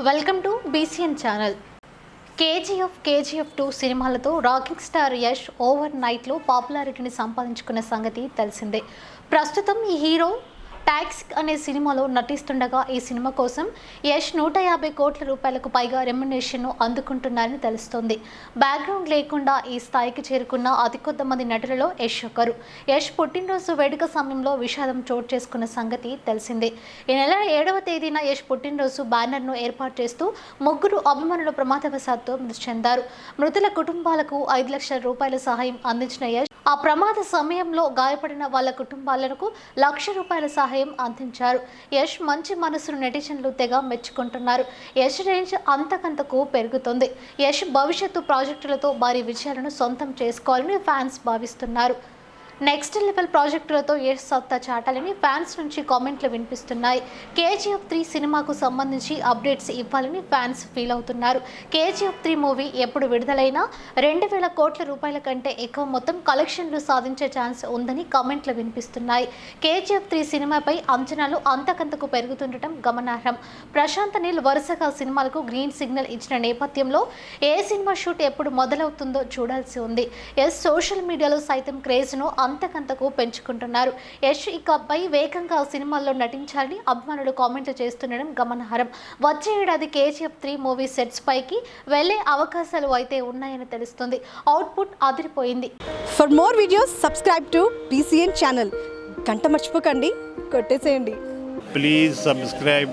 Welcome to BCN channel. KGF KGF two సినిమాలతో rocking star Yash over నైట్లో పాపులారిటీని సంపాదించుకున్న సంగతి తెలిసిందే. ప్రస్తుతం ఈ హీరో టాక్సిక్ అనే సినిమాలో నటిస్తుండగా ఈ సినిమా కోసం యష్ నూట యాభై కోట్ల రూపాయలకు పైగా రెమ్యునేషన్ను అందుకుంటున్నారని తెలుస్తోంది. బ్యాక్గ్రౌండ్ లేకుండా ఈ స్థాయికి చేరుకున్న అతి కొద్దిమంది నటులలో యష్ ఒకరు. యష్ పుట్టినరోజు వేడుక సమయంలో విషాదం చోటు చేసుకున్న సంగతి తెలిసిందే. ఈ నెల ఏడవ తేదీన యష్ పుట్టినరోజు బ్యానర్ను ఏర్పాటు చేస్తూ ముగ్గురు అభిమానులు ప్రమాదవశాత్తు మృతి చెందారు. మృతుల కుటుంబాలకు ఐదు లక్షల రూపాయల సహాయం అందించిన యష్ ఆ ప్రమాద సమయంలో గాయపడిన వాళ్ళ కుటుంబాలకు లక్ష రూపాయల సహాయం అందించారు. యష్ మంచి మనసును నెటిజన్లు తెగ మెచ్చుకుంటున్నారు. యష్ రేంజ్ అంతకంతకు పెరుగుతుంది. యష్ భవిష్యత్తు ప్రాజెక్టులతో భారీ విజయాలను సొంతం చేసుకోవాలని ఫ్యాన్స్ భావిస్తున్నారు. నెక్స్ట్ లెవెల్ ప్రాజెక్టులతో ఏ సత్తా చాటాలని ఫ్యాన్స్ నుంచి కామెంట్లు వినిపిస్తున్నాయి. కేజీఎఫ్ త్రీ సినిమాకు సంబంధించి అప్డేట్స్ ఇవ్వాలని ఫ్యాన్స్ ఫీల్ అవుతున్నారు. కేజీఎఫ్ త్రీ మూవీ ఎప్పుడు విడుదలైనా రెండు వేల కోట్ల రూపాయల కంటే ఎక్కువ మొత్తం కలెక్షన్లు సాధించే ఛాన్స్ ఉందని కామెంట్లు వినిపిస్తున్నాయి. కేజీఎఫ్ త్రీ సినిమాపై అంచనాలు అంతకంతకు పెరుగుతుండటం గమనార్హం. ప్రశాంత్ నీల్ వరుసగా సినిమాలకు గ్రీన్ సిగ్నల్ ఇచ్చిన నేపథ్యంలో ఏ సినిమా షూట్ ఎప్పుడు మొదలవుతుందో చూడాల్సి ఉంది. ఎస్ సోషల్ మీడియాలో సైతం క్రేజ్ను అంతకంతకు పెంచుకుంటున్నారు. యష్ ఇకపై వేగంగా సినిమాల్లో నటించాలని అభిమానులు కామెంట్లు చేస్తుండడం గమనార్హం. వచ్చే ఏడాది కేజీఎఫ్ త్రీ మూవీ సెట్స్ పైకి వెళ్ళే అవకాశాలు అయితే ఉన్నాయని తెలుస్తుంది. అవుట్పుట్ అదిరిపోయింది. For more videos subscribe to BCN channel గంట మర్చిపోకండి. కొట్టేసేయండి. Please subscribe